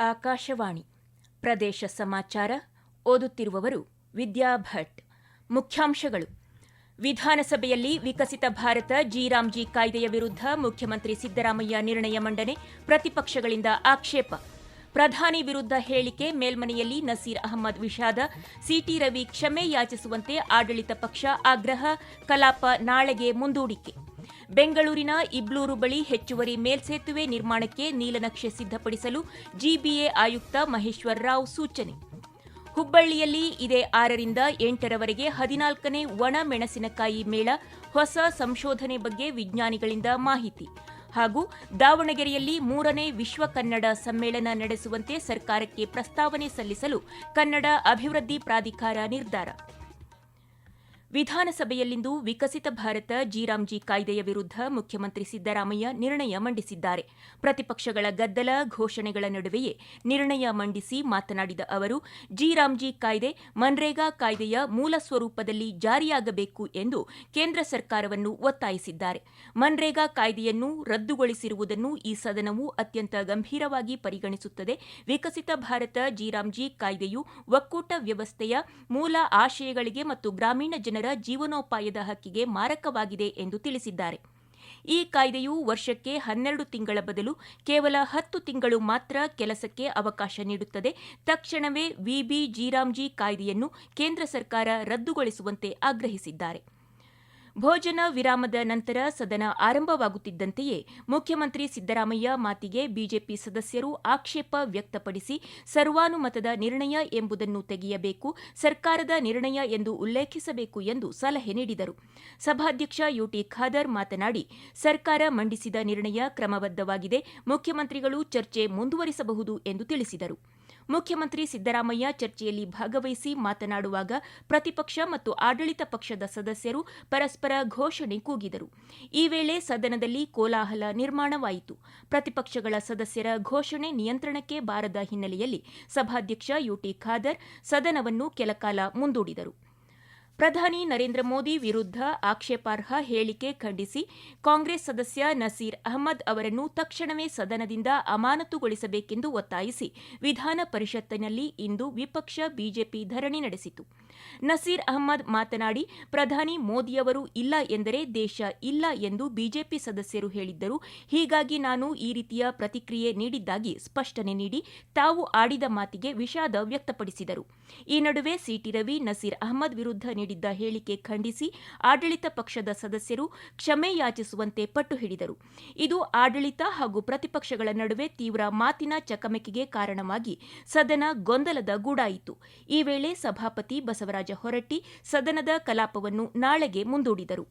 ಆಕಾಶವಾಣಿ. ಪ್ರದೇಶ ಸಮಾಚಾರ ಓದುತ್ತಿರುವವರು ವಿದ್ಯಾ ಭಟ್. ಮುಖ್ಯಾಂಶಗಳು. ವಿಧಾನಸಭೆಯಲ್ಲಿ ವಿಕಸಿತ ಭಾರತ, ಜಿರಾಮ್ಜಿ ಕಾಯ್ದೆಯ ವಿರುದ್ಧ ಮುಖ್ಯಮಂತ್ರಿ ಸಿದ್ದರಾಮಯ್ಯ ನಿರ್ಣಯ ಮಂಡನೆ, ಪ್ರತಿಪಕ್ಷಗಳಿಂದ ಆಕ್ಷೇಪ. ಪ್ರಧಾನಿ ವಿರುದ್ಧ ಹೇಳಿಕೆ ಮೇಲ್ಮನೆಯಲ್ಲಿ ನಸೀರ್ ಅಹಮದ್ ವಿಷಾದ, ಸಿಟಿ ರವಿ ಕ್ಷಮೆ ಯಾಚಿಸುವಂತೆ ಆಡಳಿತ ಪಕ್ಷ ಆಗ್ರಹ, ಕಲಾಪ ನಾಳೆಗೆ ಮುಂದೂಡಿಕೆ. ಬೆಂಗಳೂರಿನ ಇಬ್ಲೂರು ಬಳಿ ಹೆಚ್ಚುವರಿ ಮೇಲ್ಸೇತುವೆ ನಿರ್ಮಾಣಕ್ಕೆ ನೀಲನಕ್ಷೆ ಸಿದ್ಧಪಡಿಸಲು ಜಿಬಿಎ ಆಯುಕ್ತ ಮಹೇಶ್ವರ ರಾವ್ ಸೂಚನೆ. ಹುಬ್ಬಳ್ಳಿಯಲ್ಲಿ ಇದೇ ಆರರಿಂದ ಎಂಟರವರೆಗೆ ಹದಿನಾಲ್ಕನೇ ಒಣ ಮೆಣಸಿನಕಾಯಿ ಮೇಳ ಹೊಸ ಸಂಶೋಧನೆ ಬಗ್ಗೆ ವಿಜ್ಞಾನಿಗಳಿಂದ ಮಾಹಿತಿ. ಹಾಗೂ ದಾವಣಗೆರೆಯಲ್ಲಿ ಮೂರನೇ ವಿಶ್ವ ಕನ್ನಡ ಸಮ್ಮೇಳನ ನಡೆಸುವಂತೆ ಸರ್ಕಾರಕ್ಕೆ ಪ್ರಸ್ತಾವನೆ ಸಲ್ಲಿಸಲು ಕನ್ನಡ ಅಭಿವೃದ್ಧಿ ಪ್ರಾಧಿಕಾರ ನಿರ್ಧಾರ. ವಿಧಾನಸಭೆಯಲ್ಲಿಂದು ವಿಕಸಿತ ಭಾರತ ಜಿರಾಮ್ಜಿ ಕಾಯ್ದೆಯ ವಿರುದ್ಧ ಮುಖ್ಯಮಂತ್ರಿ ಸಿದ್ದರಾಮಯ್ಯ ನಿರ್ಣಯ ಮಂಡಿಸಿದ್ದಾರೆ. ಪ್ರತಿಪಕ್ಷಗಳ ಗದ್ದಲ ಘೋಷಣೆಗಳ ನಡುವೆಯೇ ನಿರ್ಣಯ ಮಂಡಿಸಿ ಮಾತನಾಡಿದ ಅವರು, ಜಿರಾಮ್ಜಿ ಕಾಯ್ದೆ ಮನ್ರೇಗಾ ಕಾಯ್ದೆಯ ಮೂಲ ಸ್ವರೂಪದಲ್ಲಿ ಜಾರಿಯಾಗಬೇಕು ಎಂದು ಕೇಂದ್ರ ಸರ್ಕಾರವನ್ನು ಒತ್ತಾಯಿಸಿದ್ದಾರೆ. ಮನ್ರೇಗಾ ಕಾಯ್ದೆಯನ್ನು ರದ್ದುಗೊಳಿಸಿರುವುದನ್ನು ಈ ಸದನವು ಅತ್ಯಂತ ಗಂಭೀರವಾಗಿ ಪರಿಗಣಿಸುತ್ತದೆ. ವಿಕಸಿತ ಭಾರತ ಜಿರಾಮ್ಜಿ ಕಾಯ್ದೆಯು ಒಕ್ಕೂಟ ವ್ಯವಸ್ಥೆಯ ಮೂಲ ಆಶಯಗಳಿಗೆ ಮತ್ತು ಗ್ರಾಮೀಣ ಜನರ ಜೀವನೋಪಾಯದ ಹಕ್ಕಿಗೆ ಮಾರಕವಾಗಿದೆ ಎಂದು ತಿಳಿಸಿದ್ದಾರೆ. ಈ ಕಾಯ್ದೆಯು ವರ್ಷಕ್ಕೆ ಹನ್ನೆರಡು ತಿಂಗಳ ಬದಲು ಕೇವಲ ಹತ್ತು ತಿಂಗಳು ಮಾತ್ರ ಕೆಲಸಕ್ಕೆ ಅವಕಾಶ ನೀಡುತ್ತದೆ. ತಕ್ಷಣವೇ ವಿಬಿ ಜಿರಾಮ್ಜಿ ಕಾಯ್ದೆಯನ್ನು ಕೇಂದ್ರ ಸರ್ಕಾರ ರದ್ದುಗೊಳಿಸುವಂತೆ ಆಗ್ರಹಿಸಿದ್ದಾರೆ. ಭೋಜನ ವಿರಾಮದ ನಂತರ ಸದನ ಆರಂಭವಾಗುತ್ತಿದ್ದಂತೆಯೇ ಮುಖ್ಯಮಂತ್ರಿ ಸಿದ್ದರಾಮಯ್ಯ ಮಾತಿಗೆ ಬಿಜೆಪಿ ಸದಸ್ಯರು ಆಕ್ಷೇಪ ವ್ಯಕ್ತಪಡಿಸಿ ಸರ್ವಾನುಮತದ ನಿರ್ಣಯ ಎಂಬುದನ್ನು ತೆಗೆಯಬೇಕು, ಸರ್ಕಾರದ ನಿರ್ಣಯ ಎಂದು ಉಲ್ಲೇಖಿಸಬೇಕು ಎಂದು ಸಲಹೆ ನೀಡಿದರು. ಸಭಾಧ್ಯಕ್ಷ ಯುಟಿ ಖಾದರ್ ಮಾತನಾಡಿ, ಸರ್ಕಾರ ಮಂಡಿಸಿದ ನಿರ್ಣಯ ಕ್ರಮಬದ್ದವಾಗಿದೆ ಮುಖ್ಯಮಂತ್ರಿಗಳು ಚರ್ಚೆ ಮುಂದುವರಿಸಬಹುದು ಎಂದು ತಿಳಿಸಿದರು. ಮುಖ್ಯಮಂತ್ರಿ ಸಿದ್ದರಾಮಯ್ಯ ಚರ್ಚೆಯಲ್ಲಿ ಭಾಗವಹಿಸಿ ಮಾತನಾಡುವಾಗ ಪ್ರತಿಪಕ್ಷ ಮತ್ತು ಆಡಳಿತ ಪಕ್ಷದ ಸದಸ್ಯರು ಪರಸ್ಪರ ಘೋಷಣೆ ಕೂಗಿದರು. ಈ ವೇಳೆ ಸದನದಲ್ಲಿ ಕೋಲಾಹಲ ನಿರ್ಮಾಣವಾಯಿತು. ಪ್ರತಿಪಕ್ಷಗಳ ಸದಸ್ಯರ ಘೋಷಣೆ ನಿಯಂತ್ರಣಕ್ಕೆ ಬಾರದ ಹಿನ್ನೆಲೆಯಲ್ಲಿ ಸಭಾಧ್ಯಕ್ಷ ಯುಟಿ ಖಾದರ್ ಸದನವನ್ನು ಕೆಲಕಾಲ ಮುಂದೂಡಿದರು. ಪ್ರಧಾನಿ ನರೇಂದ್ರ ಮೋದಿ ವಿರುದ್ಧ ಆಕ್ಷೇಪಾರ್ಹ ಹೇಳಿಕೆ ಖಂಡಿಸಿ ಕಾಂಗ್ರೆಸ್ ಸದಸ್ಯ ನಸೀರ್ ಅಹಮದ್ ಅವರನ್ನು ತಕ್ಷಣವೇ ಸದನದಿಂದ ಅಮಾನತುಗೊಳಿಸಬೇಕೆಂದು ಒತ್ತಾಯಿಸಿ ವಿಧಾನ ಪರಿಷತ್ತಿನಲ್ಲಿ ಇಂದು ವಿಪಕ್ಷ ಬಿಜೆಪಿ ಧರಣಿ ನಡೆಸಿತು. ನಸೀರ್ ಅಹಮದ್ ಮಾತನಾಡಿ, ಪ್ರಧಾನಿ ಮೋದಿಯವರು ಇಲ್ಲ ಎಂದರೆ ದೇಶ ಇಲ್ಲ ಎಂದು ಬಿಜೆಪಿ ಸದಸ್ಯರು ಹೇಳಿದ್ದರು. ಹೀಗಾಗಿ ನಾನು ಈ ರೀತಿಯ ಪ್ರತಿಕ್ರಿಯೆ ನೀಡಿದ್ದಾಗಿ ಸ್ಪಷ್ಟನೆ ನೀಡಿ, ತಾವು ಆಡಿದ ಮಾತಿಗೆ ವಿಷಾದ ವ್ಯಕ್ತಪಡಿಸಿದರು. ಈ ನಡುವೆ ಸಿಟಿ ರವಿ ನಸೀರ್ ಅಹ್ಮದ್ ವಿರುದ್ಧ ನೀಡಿದ್ದ ಹೇಳಿಕೆ ಖಂಡಿಸಿ, ಆಡಳಿತ ಪಕ್ಷದ ಸದಸ್ಯರು ಕ್ಷಮೆ ಯಾಚಿಸುವಂತೆ ಪಟ್ಟು ಹಿಡಿದರು. ಇದು ಆಡಳಿತ ಹಾಗೂ ಪ್ರತಿಪಕ್ಷಗಳ ನಡುವೆ ತೀವ್ರ ಮಾತಿನ ಚಕಮಕಿಗೆ ಕಾರಣವಾಗಿ ಸದನ ಗೊಂದಲದ ಗೂಡಾಯಿತು. ಈ ವೇಳೆ ಸಭಾಪತಿ ಬಸವರಾಜ ಹೊರಟ್ಟಿ ಸದನದ ಕಲಾಪವನ್ನು ನಾಳೆಗೆ ಮುಂದೂಡಿದರು.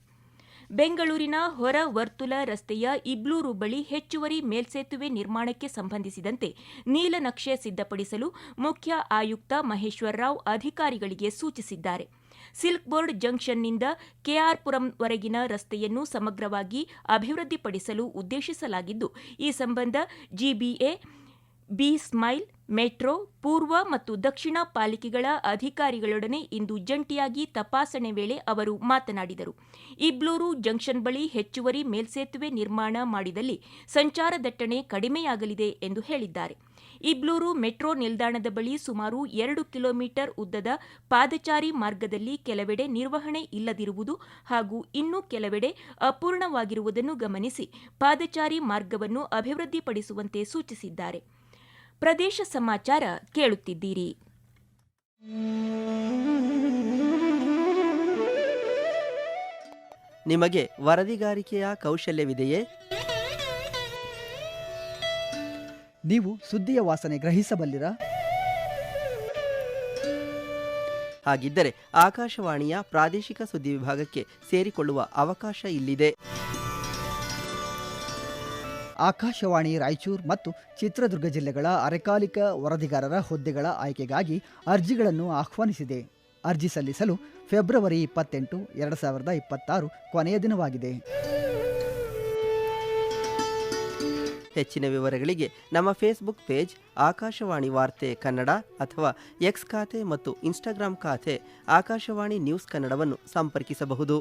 ಬೆಂಗಳೂರಿನ ಹೊರ ವರ್ತುಲ ರಸ್ತೆಯ ಇಬ್ಲೂರು ಬಳಿ ಹೆಚ್ಚುವರಿ ಮೇಲ್ಸೇತುವೆ ನಿರ್ಮಾಣಕ್ಕೆ ಸಂಬಂಧಿಸಿದಂತೆ ನೀಲನಕ್ಷೆ ಸಿದ್ಧಪಡಿಸಲು ಮುಖ್ಯ ಆಯುಕ್ತ ಮಹೇಶ್ವರ ರಾವ್ ಅಧಿಕಾರಿಗಳಿಗೆ ಸೂಚಿಸಿದ್ದಾರೆ. ಸಿಲ್ಕ್ ಬೋರ್ಡ್ ಜಂಕ್ಷನ್ನಿಂದ ಕೆಆರ್ಪುರಂವರೆಗಿನ ರಸ್ತೆಯನ್ನು ಸಮಗ್ರವಾಗಿ ಅಭಿವೃದ್ಧಿಪಡಿಸಲು ಉದ್ದೇಶಿಸಲಾಗಿದ್ದು, ಈ ಸಂಬಂಧ ಜಿಬಿಎ ಬಿ ಸ್ಮೈಲ್, ಮೆಟ್ರೋ, ಪೂರ್ವ ಮತ್ತು ದಕ್ಷಿಣ ಪಾಲಿಕೆಗಳ ಅಧಿಕಾರಿಗಳೊಡನೆ ಇಂದು ಜಂಟಿಯಾಗಿ ತಪಾಸಣೆ ವೇಳೆ ಅವರು ಮಾತನಾಡಿದರು. ಇಬ್ಲೂರು ಜಂಕ್ಷನ್ ಬಳಿ ಹೆಚ್ಚುವರಿ ಮೇಲ್ಸೇತುವೆ ನಿರ್ಮಾಣ ಮಾಡಿದಲ್ಲಿ ಸಂಚಾರ ದಟ್ಟಣೆ ಕಡಿಮೆಯಾಗಲಿದೆ ಎಂದು ಹೇಳಿದ್ದಾರೆ. ಇಬ್ಲೂರು ಮೆಟ್ರೋ ನಿಲ್ದಾಣದ ಬಳಿ ಸುಮಾರು ಎರಡು ಕಿಲೋಮೀಟರ್ ಉದ್ದದ ಪಾದಚಾರಿ ಮಾರ್ಗದಲ್ಲಿ ಕೆಲವೆಡೆ ನಿರ್ವಹಣೆ ಇಲ್ಲದಿರುವುದು ಹಾಗೂ ಇನ್ನೂ ಕೆಲವೆಡೆ ಅಪೂರ್ಣವಾಗಿರುವುದನ್ನು ಗಮನಿಸಿ ಪಾದಚಾರಿ ಮಾರ್ಗವನ್ನು ಅಭಿವೃದ್ಧಿಪಡಿಸುವಂತೆ ಸೂಚಿಸಿದ್ದಾರೆ. ಪ್ರದೇಶ ಸಮಾಚಾರ ಕೇಳುತ್ತಿದ್ದೀರಿ. ನಿಮಗೆ ವರದಿಗಾರಿಕೆಯ ಕೌಶಲ್ಯವಿದೆಯೇ? ನೀವು ಸುದ್ದಿಯ ವಾಸನೆ ಗ್ರಹಿಸಬಲ್ಲಿರಾ? ಹಾಗಿದ್ದರೆ ಆಕಾಶವಾಣಿಯ ಪ್ರಾದೇಶಿಕ ಸುದ್ದಿ ವಿಭಾಗಕ್ಕೆ ಸೇರಿಕೊಳ್ಳುವ ಅವಕಾಶ ಇಲ್ಲಿದೆ. ಆಕಾಶವಾಣಿ, ರಾಯಚೂರು ಮತ್ತು ಚಿತ್ರದುರ್ಗ ಜಿಲ್ಲೆಗಳ ಅರೆಕಾಲಿಕ ವರದಿಗಾರರ ಹುದ್ದೆಗಳ ಆಯ್ಕೆಗಾಗಿ ಅರ್ಜಿಗಳನ್ನು ಆಹ್ವಾನಿಸಿದೆ. ಅರ್ಜಿ ಸಲ್ಲಿಸಲು ಫೆಬ್ರವರಿ ಇಪ್ಪತ್ತೆಂಟು, ಎರಡು ಸಾವಿರದ ಇಪ್ಪತ್ತಾರು ಕೊನೆಯ ದಿನವಾಗಿದೆ. ಹೆಚ್ಚಿನ ವಿವರಗಳಿಗೆ ನಮ್ಮ ಫೇಸ್ಬುಕ್ ಪೇಜ್ ಆಕಾಶವಾಣಿ ವಾರ್ತೆ ಕನ್ನಡ ಅಥವಾ ಎಕ್ಸ್ ಖಾತೆ ಮತ್ತು ಇನ್ಸ್ಟಾಗ್ರಾಂ ಖಾತೆ ಆಕಾಶವಾಣಿ ನ್ಯೂಸ್ ಕನ್ನಡವನ್ನು ಸಂಪರ್ಕಿಸಬಹುದು.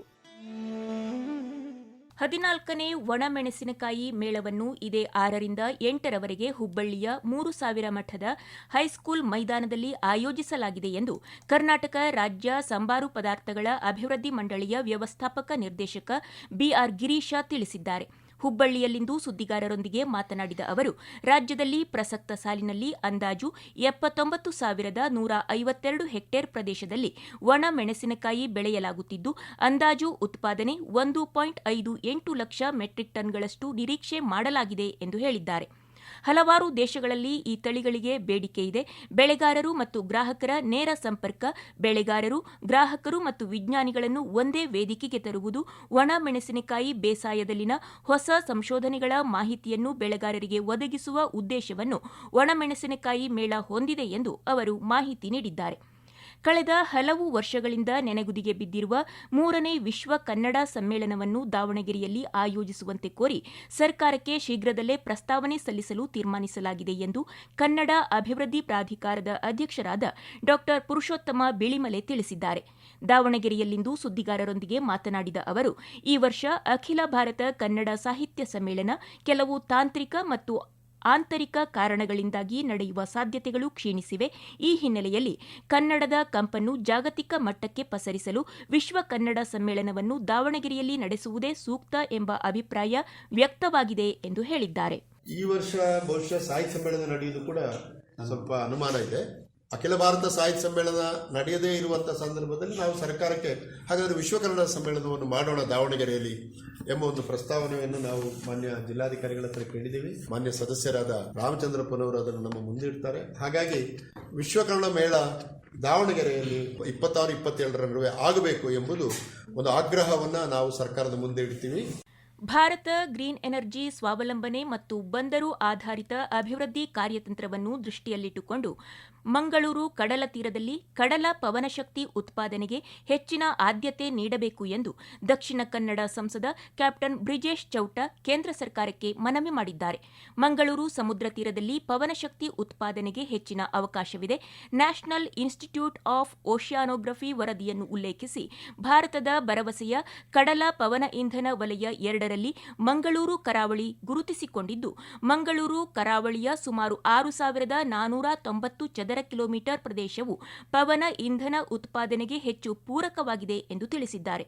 ಹದಿನಾಲ್ಕನೇ ಒಣಮೆಣಸಿನಕಾಯಿ ಮೇಳವನ್ನು ಇದೇ ಆರರಿಂದ ಎಂಟರವರೆಗೆ ಹುಬ್ಬಳ್ಳಿಯ ಮೂರು ಸಾವಿರ ಮಠದ ಹೈಸ್ಕೂಲ್ ಮೈದಾನದಲ್ಲಿ ಆಯೋಜಿಸಲಾಗಿದೆ ಎಂದು ಕರ್ನಾಟಕ ರಾಜ್ಯ ಸಂಬಾರು ಪದಾರ್ಥಗಳ ಅಭಿವೃದ್ಧಿ ಮಂಡಳಿಯ ವ್ಯವಸ್ಥಾಪಕ ನಿರ್ದೇಶಕ ಬಿಆರ್ ಗಿರೀಶ ತಿಳಿಸಿದ್ದಾರೆ. ಹುಬ್ಬಳ್ಳಿಯಲ್ಲಿಂದು ಸುದ್ದಿಗಾರರೊಂದಿಗೆ ಮಾತನಾಡಿದ ಅವರು, ರಾಜ್ಯದಲ್ಲಿ ಪ್ರಸಕ್ತ ಸಾಲಿನಲ್ಲಿ ಅಂದಾಜು ಎಪ್ಪತ್ತೊಂಬತ್ತು ಸಾವಿರದ ನೂರ ಐವತ್ತೆರಡು ಹೆಕ್ಟೇರ್ ಪ್ರದೇಶದಲ್ಲಿ ಒಣ ಮೆಣಸಿನಕಾಯಿ ಬೆಳೆಯಲಾಗುತ್ತಿದ್ದು, ಅಂದಾಜು ಉತ್ಪಾದನೆ ಒಂದು ಪಾಯಿಂಟ್ ಐದು ಎಂಟು ಲಕ್ಷ ಮೆಟ್ರಿಕ್ ಟನ್ಗಳಷ್ಟು ನಿರೀಕ್ಷೆ ಮಾಡಲಾಗಿದೆ ಎಂದು ಹೇಳಿದ್ದಾರೆ. ಹಲವಾರು ದೇಶಗಳಲ್ಲಿ ಈ ತಳಿಗಳಿಗೆ ಬೇಡಿಕೆ ಇದೆ. ಬೆಳೆಗಾರರು ಮತ್ತು ಗ್ರಾಹಕರ ನೇರ ಸಂಪರ್ಕ, ಬೆಳೆಗಾರರು, ಗ್ರಾಹಕರು ಮತ್ತು ವಿಜ್ಞಾನಿಗಳನ್ನು ಒಂದೇ ವೇದಿಕೆಗೆ ತರುವುದು ಒಣ ಮೆಣಸಿನಕಾಯಿ ಬೇಸಾಯದಲ್ಲಿನ ಹೊಸ ಸಂಶೋಧನೆಗಳ ಮಾಹಿತಿಯನ್ನು ಬೆಳೆಗಾರರಿಗೆ ಒದಗಿಸುವ ಉದ್ದೇಶವನ್ನು ಒಣಮೆಣಸಿನಕಾಯಿ ಮೇಳ ಹೊಂದಿದೆ ಎಂದು ಅವರು ಮಾಹಿತಿ ನೀಡಿದ್ದಾರೆ. ಕಳೆದ ಹಲವು ವರ್ಷಗಳಿಂದ ನೆನೆಗುದಿಗೆ ಬಿದ್ದಿರುವ ಮೂರನೇ ವಿಶ್ವ ಕನ್ನಡ ಸಮ್ಮೇಳನವನ್ನು ದಾವಣಗೆರೆಯಲ್ಲಿ ಆಯೋಜಿಸುವಂತೆ ಕೋರಿ ಸರ್ಕಾರಕ್ಕೆ ಶೀಘ್ರದಲ್ಲೇ ಪ್ರಸ್ತಾವನೆ ಸಲ್ಲಿಸಲು ತೀರ್ಮಾನಿಸಲಾಗಿದೆ ಎಂದು ಕನ್ನಡ ಅಭಿವೃದ್ಧಿ ಪ್ರಾಧಿಕಾರದ ಅಧ್ಯಕ್ಷರಾದ ಡಾ ಪುರುಷೋತ್ತಮ ಬಿಳಿಮಲೆ ತಿಳಿಸಿದ್ದಾರೆ. ದಾವಣಗೆರೆಯಲ್ಲಿಂದು ಸುದ್ದಿಗಾರರೊಂದಿಗೆ ಮಾತನಾಡಿದ ಅವರು, ಈ ವರ್ಷ ಅಖಿಲ ಭಾರತ ಕನ್ನಡ ಸಾಹಿತ್ಯ ಸಮ್ಮೇಳನ ಕೆಲವು ತಾಂತ್ರಿಕ ಮತ್ತು ಆಂತರಿಕ ಕಾರಣಗಳಿಂದಾಗಿ ನಡೆಯುವ ಸಾಧ್ಯತೆಗಳು ಕ್ಷೀಣಿಸಿವೆ. ಈ ಹಿನ್ನೆಲೆಯಲ್ಲಿ ಕನ್ನಡದ ಕಂಪನ್ನು ಜಾಗತಿಕ ಮಟ್ಟಕ್ಕೆ ಪಸರಿಸಲು ವಿಶ್ವ ಕನ್ನಡ ಸಮ್ಮೇಳನವನ್ನು ದಾವಣಗೆರೆಯಲ್ಲಿ ನಡೆಸುವುದೇ ಸೂಕ್ತ ಎಂಬ ಅಭಿಪ್ರಾಯ ವ್ಯಕ್ತವಾಗಿದೆ ಎಂದು ಹೇಳಿದ್ದಾರೆ. ಈ ವರ್ಷ ಬಹುಶಃ ಸಾಹಿತ್ಯ ಸಮ್ಮೇಳನ ನಡೆಯುವುದು ಕೂಡ ಸ್ವಲ್ಪ ಅನುಮಾನ ಇದೆ. ಅಖಿಲ ಭಾರತ ಸಾಹಿತ್ಯ ಸಮ್ಮೇಳನ ನಡೆಯದೇ ಇರುವಂಥ ಸಂದರ್ಭದಲ್ಲಿ ನಾವು ಸರ್ಕಾರಕ್ಕೆ ಹಾಗಾದರೆ ವಿಶ್ವ ಕನ್ನಡ ಸಮ್ಮೇಳನವನ್ನು ಮಾಡೋಣ ದಾವಣಗೆರೆಯಲ್ಲಿ ಎಂಬ ಒಂದು ಪ್ರಸ್ತಾವನೆಯನ್ನು ನಾವು ಮಾನ್ಯ ಜಿಲ್ಲಾಧಿಕಾರಿಗಳ ಹತ್ರ ಕೇಳಿದ್ದೀವಿ. ಮಾನ್ಯ ಸದಸ್ಯರಾದ ರಾಮಚಂದ್ರಪ್ಪನವರು ಅದನ್ನು ನಮ್ಮ ಮುಂದಿಡ್ತಾರೆ ಹಾಗಾಗಿ ವಿಶ್ವ ಕನ್ನಡ ಮೇಳ ದಾವಣಗೆರೆಯಲ್ಲಿ ಇಪ್ಪತ್ತಾರು, ಇಪ್ಪತ್ತೇಳರ ನಡುವೆ ಆಗಬೇಕು ಎಂಬುದು ಒಂದು ಆಗ್ರಹವನ್ನು ನಾವು ಸರ್ಕಾರದ ಮುಂದೆ ಇಡ್ತೀವಿ. ಭಾರತ ಗ್ರೀನ್ ಎನರ್ಜಿ ಸ್ವಾವಲಂಬನೆ ಮತ್ತು ಬಂದರು ಆಧಾರಿತ ಅಭಿವೃದ್ಧಿ ಕಾರ್ಯತಂತ್ರವನ್ನು ದೃಷ್ಟಿಯಲ್ಲಿಟ್ಟುಕೊಂಡು ಮಂಗಳೂರು ಕಡಲ ತೀರದಲ್ಲಿ ಕಡಲ ಪವನಶಕ್ತಿ ಉತ್ಪಾದನೆಗೆ ಹೆಚ್ಚಿನ ಆದ್ಯತೆ ನೀಡಬೇಕು ಎಂದು ದಕ್ಷಿಣ ಕನ್ನಡ ಸಂಸದ ಕ್ಯಾಪ್ಟನ್ ಬ್ರಿಜೇಶ್ ಚೌಟ ಕೇಂದ್ರ ಸರ್ಕಾರಕ್ಕೆ ಮನವಿ ಮಾಡಿದ್ದಾರೆ. ಮಂಗಳೂರು ಸಮುದ್ರ ತೀರದಲ್ಲಿ ಪವನಶಕ್ತಿ ಉತ್ಪಾದನೆಗೆ ಹೆಚ್ಚಿನ ಅವಕಾಶವಿದೆ. ನ್ಯಾಷನಲ್ ಇನ್ಸ್ಟಿಟ್ಯೂಟ್ ಆಫ್ ಓಷಿಯಾನೋಗ್ರಫಿ ವರದಿಯನ್ನು ಉಲ್ಲೇಖಿಸಿ, ಭಾರತದ ಭರವಸೆಯ ಕಡಲ ಪವನ ಇಂಧನ ವಲಯ ಎರಡರಲ್ಲಿ ಮಂಗಳೂರು ಕರಾವಳಿ ಗುರುತಿಸಿಕೊಂಡಿದ್ದು, ಮಂಗಳೂರು ಕರಾವಳಿಯ ಸುಮಾರು ಆರು ಸಾವಿರದ ನಾನೂರ ತೊಂಬತ್ತು ಚದರ ಕಿಲೋಮೀಟರ್ ಪ್ರದೇಶವು ಪವನ ಇಂಧನ ಉತ್ಪಾದನೆಗೆ ಹೆಚ್ಚು ಪೂರಕವಾಗಿದೆ ಎಂದು ತಿಳಿಸಿದ್ದಾರೆ.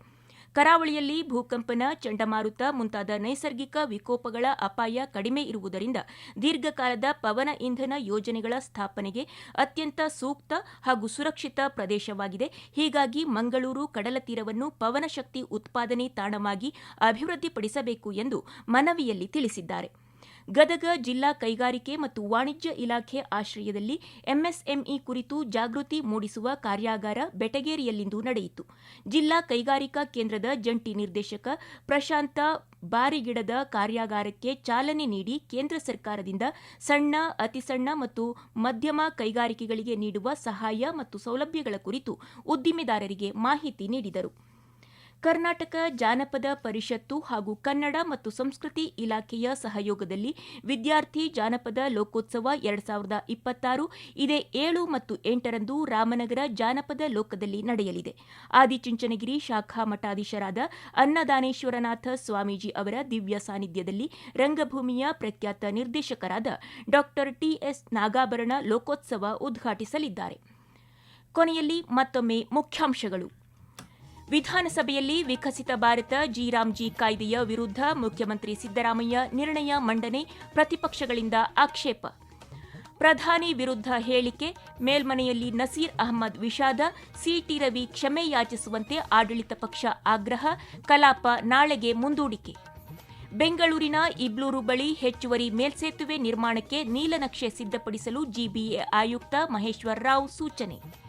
ಕರಾವಳಿಯಲ್ಲಿ ಭೂಕಂಪನ, ಚಂಡಮಾರುತ ಮುಂತಾದ ನೈಸರ್ಗಿಕ ವಿಕೋಪಗಳ ಅಪಾಯ ಕಡಿಮೆ ಇರುವುದರಿಂದ ದೀರ್ಘಕಾಲದ ಪವನ ಇಂಧನ ಯೋಜನೆಗಳ ಸ್ಥಾಪನೆಗೆ ಅತ್ಯಂತ ಸೂಕ್ತ ಹಾಗೂ ಸುರಕ್ಷಿತ ಪ್ರದೇಶವಾಗಿದೆ. ಹೀಗಾಗಿ ಮಂಗಳೂರು ಕಡಲ ತೀರವನ್ನು ಪವನಶಕ್ತಿ ಉತ್ಪಾದನೆ ತಾಣವಾಗಿ ಅಭಿವೃದ್ಧಿಪಡಿಸಬೇಕು ಎಂದು ಮನವಿಯಲ್ಲಿ ತಿಳಿಸಿದ್ದಾರೆ. ಗದಗ ಜಿಲ್ಲಾ ಕೈಗಾರಿಕೆ ಮತ್ತು ವಾಣಿಜ್ಯ ಇಲಾಖೆ ಆಶ್ರಯದಲ್ಲಿ ಎಂಎಸ್ಎಂಇ ಕುರಿತು ಜಾಗೃತಿ ಮೂಡಿಸುವ ಕಾರ್ಯಾಗಾರ ಬೆಟಗೇರಿಯಲ್ಲಿಂದು ನಡೆಯಿತು. ಜಿಲ್ಲಾ ಕೈಗಾರಿಕಾ ಕೇಂದ್ರದ ಜಂಟಿ ನಿರ್ದೇಶಕ ಪ್ರಶಾಂತ ಬಾರಿಗಿಡದ ಕಾರ್ಯಾಗಾರಕ್ಕೆ ಚಾಲನೆ ನೀಡಿ ಕೇಂದ್ರ ಸರ್ಕಾರದಿಂದ ಸಣ್ಣ, ಅತಿಸಣ್ಣ ಮತ್ತು ಮಧ್ಯಮ ಕೈಗಾರಿಕೆಗಳಿಗೆ ನೀಡುವ ಸಹಾಯ ಮತ್ತು ಸೌಲಭ್ಯಗಳ ಕುರಿತು ಉದ್ದಿಮೆದಾರರಿಗೆ ಮಾಹಿತಿ ನೀಡಿದರು. ಕರ್ನಾಟಕ ಜಾನಪದ ಪರಿಷತ್ತು ಹಾಗೂ ಕನ್ನಡ ಮತ್ತು ಸಂಸ್ಕೃತಿ ಇಲಾಖೆಯ ಸಹಯೋಗದಲ್ಲಿ ವಿದ್ಯಾರ್ಥಿ ಜಾನಪದ ಲೋಕೋತ್ಸವ ಎರಡ್ ಸಾವಿರದ ಇಪ್ಪತ್ತಾರು, ಇದೇ ಏಳು ಮತ್ತು ಎಂಟರಂದು ರಾಮನಗರ ಜಾನಪದ ಲೋಕದಲ್ಲಿ ನಡೆಯಲಿದೆ. ಆದಿಚುಂಚನಗಿರಿ ಶಾಖಾ ಮಠಾಧೀಶರಾದ ಅನ್ನದಾನೇಶ್ವರನಾಥ ಸ್ವಾಮೀಜಿ ಅವರ ದಿವ್ಯ ಸಾನ್ನಿಧ್ಯದಲ್ಲಿ ರಂಗಭೂಮಿಯ ಪ್ರಖ್ಯಾತ ನಿರ್ದೇಶಕರಾದ ಡಾ ಟಿಎಸ್ ನಾಗಾಭರಣ ಲೋಕೋತ್ಸವ ಉದ್ಘಾಟಿಸಲಿದ್ದಾರೆ. ಕೊನೆಯಲ್ಲಿ ಮತ್ತೊಮ್ಮೆ ಮುಖ್ಯಾಂಶಗಳು. ವಿಧಾನಸಭೆಯಲ್ಲಿ ವಿಕಸಿತ ಭಾರತ ಜಿರಾಮ್ಜಿ ಕಾಯ್ದೆಯ ವಿರುದ್ಧ ಮುಖ್ಯಮಂತ್ರಿ ಸಿದ್ದರಾಮಯ್ಯ ನಿರ್ಣಯ ಮಂಡನೆ, ಪ್ರತಿಪಕ್ಷಗಳಿಂದ ಆಕ್ಷೇಪ. ಪ್ರಧಾನಿ ವಿರುದ್ಧ ಹೇಳಿಕೆ, ಮೇಲ್ಮನೆಯಲ್ಲಿ ನಸೀರ್ ಅಹಮದ್ ವಿಷಾದ, ಸಿಟಿ ರವಿ ಕ್ಷಮೆ ಯಾಚಿಸುವಂತೆ ಆಡಳಿತ ಪಕ್ಷ ಆಗ್ರಹ, ಕಲಾಪ ನಾಳೆಗೆ ಮುಂದೂಡಿಕೆ. ಬೆಂಗಳೂರಿನ ಇಬ್ಲೂರು ಬಳಿ ಹೆಚ್ಚುವರಿ ಮೇಲ್ಸೇತುವೆ ನಿರ್ಮಾಣಕ್ಕೆ ನೀಲನಕ್ಷೆ ಸಿದ್ಧಪಡಿಸಲು ಜಿಬಿಎ ಆಯುಕ್ತ ಮಹೇಶ್ವರ ರಾವ್ ಸೂಚನೆ.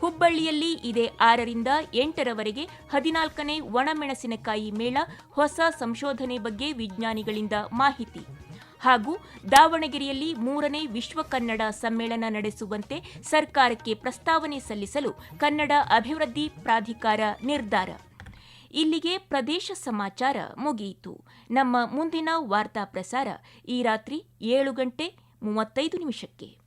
ಹುಬ್ಬಳ್ಳಿಯಲ್ಲಿ ಇದೇ ಆರರಿಂದ ಎಂಟರವರೆಗೆ ಹದಿನಾಲ್ಕನೇ ಒಣಮೆಣಸಿನಕಾಯಿ ಮೇಳ ಹೊಸ ಸಂಶೋಧನೆ ಬಗ್ಗೆ ವಿಜ್ಞಾನಿಗಳಿಂದ ಮಾಹಿತಿ. ಹಾಗೂ ದಾವಣಗೆರೆಯಲ್ಲಿ ಮೂರನೇ ವಿಶ್ವ ಕನ್ನಡ ಸಮ್ಮೇಳನ ನಡೆಸುವಂತೆ ಸರ್ಕಾರಕ್ಕೆ ಪ್ರಸ್ತಾವನೆ ಸಲ್ಲಿಸಲು ಕನ್ನಡ ಅಭಿವೃದ್ಧಿ ಪ್ರಾಧಿಕಾರ ನಿರ್ಧಾರ. ಇಲ್ಲಿಗೆ ಪ್ರದೇಶ ಸಮಾಚಾರ ಮುಗಿಯಿತು. ನಮ್ಮ ಮುಂದಿನ ವಾರ್ತಾ ಪ್ರಸಾರ ಈ ರಾತ್ರಿ ಏಳು ಗಂಟೆ ಮೂವತ್ತೈದು ನಿಮಿಷಕ್ಕೆ.